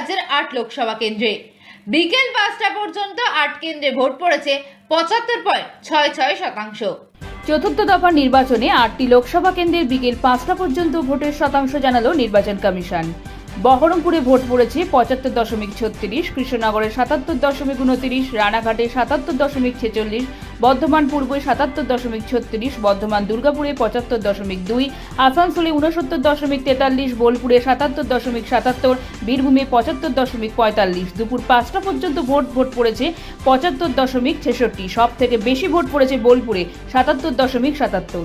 রাজ্যের আট লোকসভা কেন্দ্রে। বিকেল পাঁচটা পর্যন্ত আট কেন্দ্রে ভোট পড়েছে পঁচাত্তর পয়েন্ট ছয় ছয় শতাংশ। চতুর্থ দফার নির্বাচনে আটটি লোকসভা কেন্দ্রের বিকেল পাঁচটা পর্যন্ত ভোটের শতাংশ জানালো নির্বাচন কমিশন। বহরমপুরে ভোট পড়েছে পঁচাত্তর দশমিক ছত্রিশ, কৃষ্ণনগরে সাতাত্তর দশমিক উনত্রিশ, রানাঘাটে সাতাত্তর দশমিক ছেচল্লিশ, বর্ধমান পূর্বে সাতাত্তর দশমিক ছত্রিশ, বর্ধমান দুর্গাপুরে পঁচাত্তর দশমিক দুই, আসানসোলে উনসত্তর দশমিক তেতাল্লিশ, বোলপুরে সাতাত্তর দশমিক সাতাত্তর, বীরভূমে পঁচাত্তর দশমিক পঁয়তাল্লিশ। দুপুর পাঁচটা পর্যন্ত ভোট ভোট পড়েছে পঁচাত্তর দশমিক ছেষট্টি। সব থেকে বেশি ভোট পড়েছে বোলপুরে সাতাত্তর দশমিক সাতাত্তর।